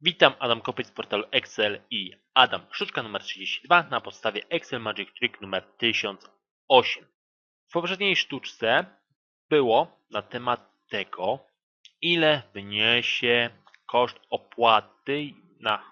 Witam, Adam Kopyt z portalu Excel i Adam, sztuczka numer 32 na podstawie Excel Magic Trick numer 1008. W poprzedniej sztuczce było na temat tego, ile wyniesie koszt opłaty na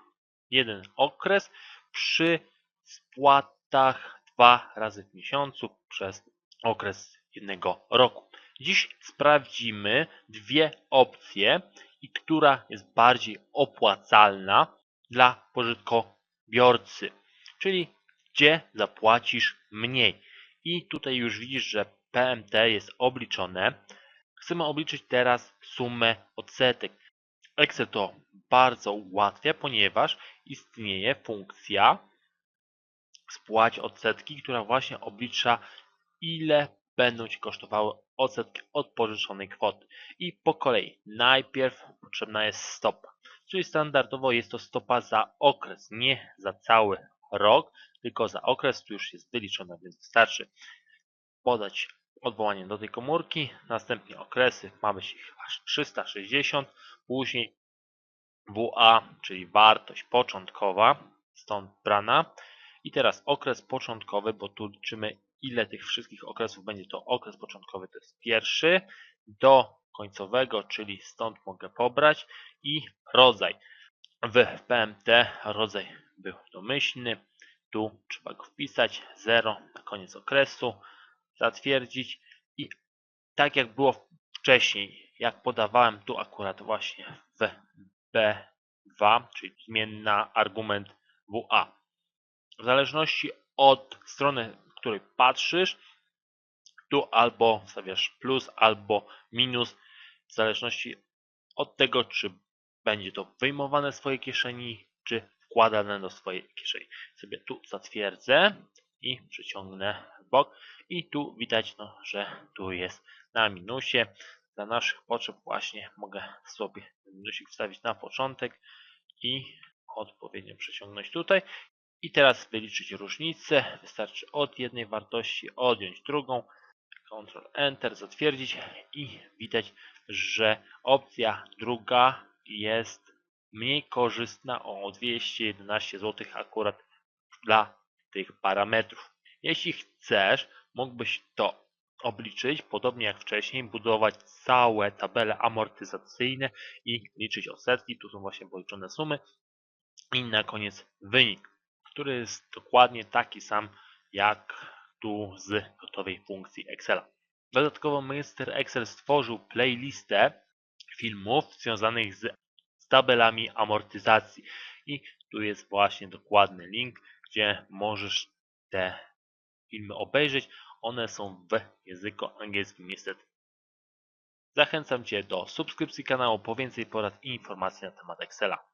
jeden okres przy spłatach dwa razy w miesiącu przez okres jednego roku. Dziś sprawdzimy dwie opcje i która jest bardziej opłacalna dla pożytkobiorcy, czyli gdzie zapłacisz mniej. I tutaj już widzisz, że PMT jest obliczone. Chcemy obliczyć teraz sumę odsetek. Excel to bardzo ułatwia, ponieważ istnieje funkcja spłać odsetki, która właśnie oblicza ile będą Ci kosztowały odsetki od pożyczonej kwoty. I po kolei, najpierw potrzebna jest stopa, czyli standardowo jest to stopa za okres, nie za cały rok, tylko za okres, tu już jest wyliczona, więc wystarczy podać odwołanie do tej komórki, następnie okresy, ma być ich aż 360, później WA, czyli wartość początkowa, stąd brana. I teraz okres początkowy, bo tu liczymy ile tych wszystkich okresów będzie to okres początkowy, to jest pierwszy, do końcowego, czyli stąd mogę pobrać i rodzaj. W PMT rodzaj był domyślny, tu trzeba go wpisać, 0 na koniec okresu, zatwierdzić i tak jak było wcześniej, jak podawałem tu akurat właśnie w B2, czyli zmienna argument WA. W zależności od strony której patrzysz, tu albo stawiasz plus, albo minus, w zależności od tego, czy będzie to wyjmowane z swojej kieszeni, czy wkładane do swojej kieszeni. Sobie tu zatwierdzę i przyciągnę bok i tu widać, no, że tu jest na minusie. Dla naszych potrzeb właśnie mogę sobie minusik wstawić na początek i odpowiednio przeciągnąć tutaj i teraz wyliczyć różnicę. Wystarczy od jednej wartości odjąć drugą. Ctrl Enter, zatwierdzić i widać, że opcja druga jest mniej korzystna o 211 zł akurat dla tych parametrów. Jeśli chcesz, mógłbyś to obliczyć, podobnie jak wcześniej, budować całe tabele amortyzacyjne i liczyć odsetki. Tu są właśnie policzone sumy i na koniec wynik który jest dokładnie taki sam jak tu z gotowej funkcji Excela. Dodatkowo Mr. Excel stworzył playlistę filmów związanych z, z tabelami amortyzacji i tu jest właśnie dokładny link, gdzie możesz te filmy obejrzeć. One są w języku angielskim niestety. Zachęcam Cię do subskrypcji kanału po więcej porad i informacji na temat Excela.